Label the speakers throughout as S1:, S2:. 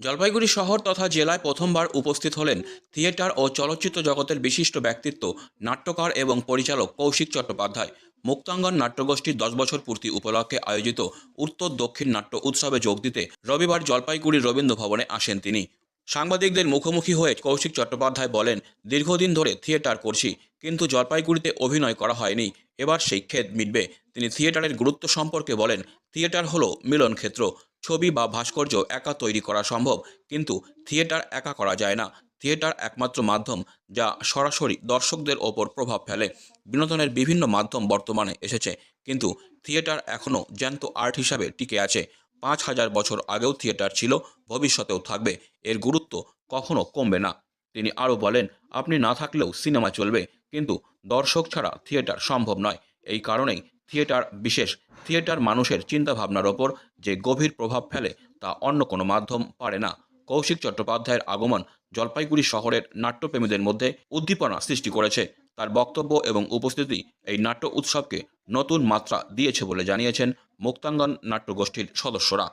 S1: জলপাইগুড়ি শহর তথা জেলায় প্রথমবার উপস্থিত হলেন থিয়েটার ও চলচ্চিত্র জগতের বিশিষ্ট ব্যক্তিত্ব, নাট্যকার এবং পরিচালক কৌশিক চট্টোপাধ্যায়। মুক্তাঙ্গন নাট্যগোষ্ঠীর দশ বছর পূর্তি উপলক্ষে আয়োজিত উত্তর দক্ষিণ নাট্য উৎসবে যোগ দিতে রবিবার জলপাইগুড়ির রবীন্দ্র ভবনে আসেন তিনি। সাংবাদিকদের মুখোমুখি হয়ে কৌশিক চট্টোপাধ্যায় বলেন, দীর্ঘদিন ধরে থিয়েটার করছি, কিন্তু জলপাইগুড়িতে অভিনয় করা হয়নি। এবার সেই ক্ষেত মিটবে। তিনি থিয়েটারের গুরুত্ব সম্পর্কে বলেন, থিয়েটার হলো মিলন ক্ষেত্র ছবি বা ভাস্কর্য একা তৈরি করা সম্ভব, কিন্তু থিয়েটার একা করা যায় না। থিয়েটার একমাত্র মাধ্যম যা সরাসরি দর্শকদের ওপর প্রভাব ফেলে। বিনোদনের বিভিন্ন মাধ্যম বর্তমানে এসেছে, কিন্তু থিয়েটার এখনও জ্যান্ত আর্ট হিসাবে টিকে আছে। পাঁচ হাজার বছর আগেও থিয়েটার ছিল, ভবিষ্যতেও থাকবে। এর গুরুত্ব কখনো কমবে না। তিনি আরও বলেন, আপনি না থাকলেও সিনেমা চলবে, কিন্তু দর্শক ছাড়া থিয়েটার সম্ভব নয়। এই কারণেই থিয়েটার, বিশেষ থিয়েটার মানুষের চিন্তাভাবনার ওপর যে গভীর প্রভাব ফেলে তা অন্য কোনো মাধ্যম পারে না। কৌশিক চট্টোপাধ্যায়ের আগমন জলপাইগুড়ি শহরের নাট্যপ্রেমীদের মধ্যে উদ্দীপনা সৃষ্টি করেছে। তার বক্তব্য এবং উপস্থিতি এই নাট্য উৎসবকে নতুন মাত্রা দিয়েছে বলে জানিয়েছেন মুক্তাঙ্গন নাট্যগোষ্ঠীর সদস্যরা।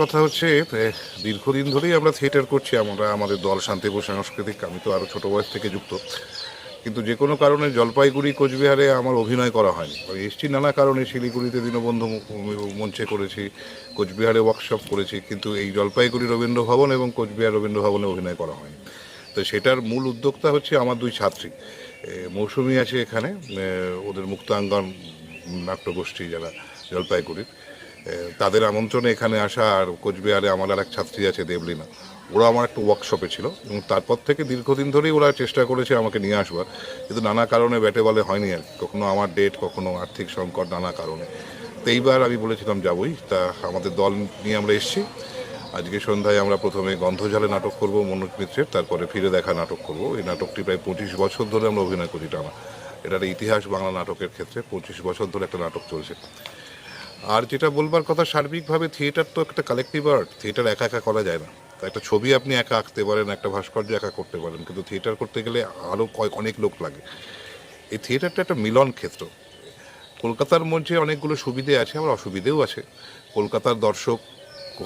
S2: কথা হচ্ছে দীর্ঘদিন ধরেই আমরা থিয়েটার করছি, আমরা আমাদের দল শান্তিপুর সাংস্কৃতিক, আমি তো আরও ছোটো বয়স থেকে যুক্ত। কিন্তু যে কোনো কারণে জলপাইগুড়ি, কোচবিহারে আমার অভিনয় করা হয়নি। এসছি নানা কারণে, শিলিগুড়িতে দীনবন্ধু মঞ্চে করেছি, কোচবিহারে ওয়ার্কশপ করেছি, কিন্তু এই জলপাইগুড়ি রবীন্দ্র ভবন এবং কোচবিহার রবীন্দ্র ভবনে অভিনয় করা হয়নি। তো সেটার মূল উদ্যোক্তা হচ্ছে আমার দুই ছাত্রী। মৌসুমি আছে এখানে ওদের মুক্তাঙ্গন নাট্যগোষ্ঠী যারা জলপাইগুড়ির। তাদের আমন্ত্রণে এখানে আসা আর কোচবিহারে আমার আর এক ছাত্রী আছে, দেবলিনা। ওরা আমার একটা ওয়ার্কশপে ছিল এবং তারপর থেকে দীর্ঘদিন ধরেই ওরা চেষ্টা করেছে আমাকে নিয়ে আসবার। কিন্তু নানা কারণে ব্যাটে বলে হয়নি আর। কখনো আমার ডেট কখনো আর্থিক সংকট, নানা কারণে। তো এইবার আমি বলেছিলাম, যাবই। তা আমাদের দল নিয়ে আমরা এসেছি। আজকে সন্ধ্যায় আমরা প্রথমে গন্ধজালে নাটক করব, মনোজ মিত্রের, তারপরে ফিরে দেখা নাটক করব। এই নাটকটি প্রায় পঁচিশ বছর ধরে আমরা অভিনয় করি টানা। এটার ইতিহাস বাংলা নাটকের ক্ষেত্রে পঁচিশ বছর ধরে একটা নাটক চলছে। আর যেটা বলবার কথা, সার্বিকভাবে থিয়েটার তো একটা কালেকটিভ আর্ট থিয়েটার একা একা করা যায় না। একটা ছবি আপনি একা আঁকতে পারেন, একটা ভাস্কর্য একা করতে পারেন, কিন্তু থিয়েটার করতে গেলে আরও কয়েক অনেক লোক লাগে। এই থিয়েটারটা একটা মিলন ক্ষেত্র। কলকাতার মধ্যে অনেকগুলো সুবিধে আছে, আবার অসুবিধেও আছে। কলকাতার দর্শক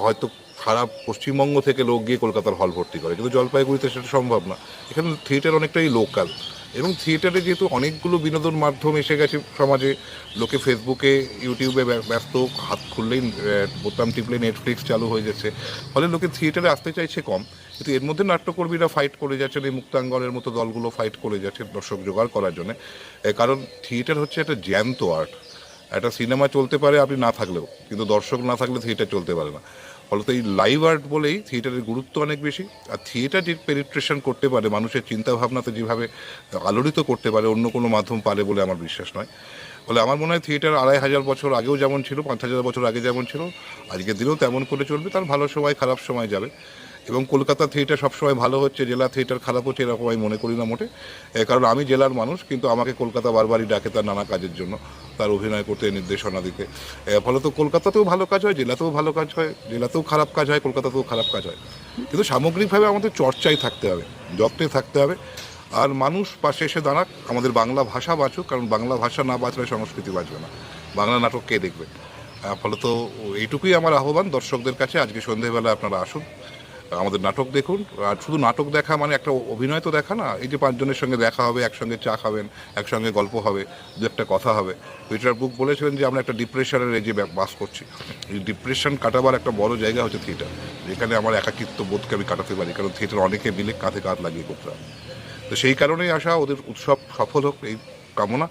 S2: হয়তো সারা পশ্চিমবঙ্গ থেকে লোক গিয়ে কলকাতার হল ভর্তি করে, কিন্তু জলপাইগুড়িতে সেটা সম্ভব না। এখানে থিয়েটার অনেকটাই লোকাল এবং থিয়েটারে যেহেতু অনেকগুলো বিনোদন মাধ্যম এসে গেছে সমাজে, লোকে ফেসবুকে, ইউটিউবে ব্যস্ত, হাত খুললেই বোতাম টিপলেই নেটফ্লিক্স চালু হয়ে যাচ্ছে। ফলে লোকে থিয়েটারে আসতে চাইছে কম, কিন্তু এর মধ্যে নাট্যকর্মীরা ফাইট করে যাচ্ছেন, এই মুক্তাঙ্গনের মতো দলগুলো ফাইট করে যাচ্ছে দর্শক জোগাড় করার জন্য। কারণ থিয়েটার হচ্ছে একটা জ্যান্ত আর্ট একটা সিনেমা চলতে পারে আপনি না থাকলেও, কিন্তু দর্শক না থাকলে থিয়েটার চলতে পারে না। ফলত এই লাইভ আর্ট বলেই থিয়েটারের গুরুত্ব অনেক বেশি। আর থিয়েটার যে পেনিট্রেশন করতে পারে, মানুষের চিন্তাভাবনাতে যেভাবে আলোড়িত করতে পারে, অন্য কোনো মাধ্যম পারে বলে আমার বিশ্বাস নয়। ফলে আমার মনে হয় থিয়েটার আড়াই হাজার বছর আগেও যেমন ছিল, পাঁচ হাজার বছর আগে যেমন ছিল, আজকের দিনেও তেমন করে চলবে, তার ভালো সময় খারাপ সময় যাবে। এবং কলকাতা থিয়েটার সবসময় ভালো হচ্ছে, জেলা থিয়েটার খারাপ হচ্ছে, এরকম আমি মনে করি না মোটে। কারণ আমি জেলার মানুষ, কিন্তু আমাকে কলকাতা বারবারই ডাকে তার নানা কাজের জন্য, তার অভিনয় করতে নির্দেশনা দিতে। ফলত কলকাতাতেও ভালো কাজ হয়, জেলাতেও ভালো কাজ হয়, জেলাতেও খারাপ কাজ হয়, কলকাতাতেও খারাপ কাজ হয়। কিন্তু সামগ্রিকভাবে আমাদের চর্চায় থাকতে হবে, যত্নে থাকতে হবে। আর মানুষ পাশে এসে দাঁড়াক, আমাদের বাংলা ভাষা বাঁচুক, কারণ বাংলা ভাষা না বাঁচলে সংস্কৃতি বাঁচবে না। বাংলা নাটক কে দেখবে? ফলত এইটুকুই আমার আহ্বান, দর্শকদের কাছে। আজকে সন্ধেবেলা আপনারা আসুন। আমাদের নাটক দেখুন। আর শুধু নাটক দেখা মানে একটা অভিনয় তো দেখা না, এই যে পাঁচজনের সঙ্গে দেখা হবে, একসঙ্গে চা খাবেন, একসঙ্গে গল্প হবে, দু একটা কথা হবে। পিটার বুক বলেছিলেন যে, আমরা একটা ডিপ্রেশনের এই যে বাস করছি। এই ডিপ্রেশন কাটাবার একটা বড় জায়গা হচ্ছে থিয়েটার, যেখানে আমার একাকিত্ব বোধকে আমি কাটাতে পারি, কারণ থিয়েটার অনেকে মিলে কাঁধে কাঁধ লাগিয়ে করতে তো সেই কারণেই আসা ওদের উৎসব সফল হোক, এই কামনা।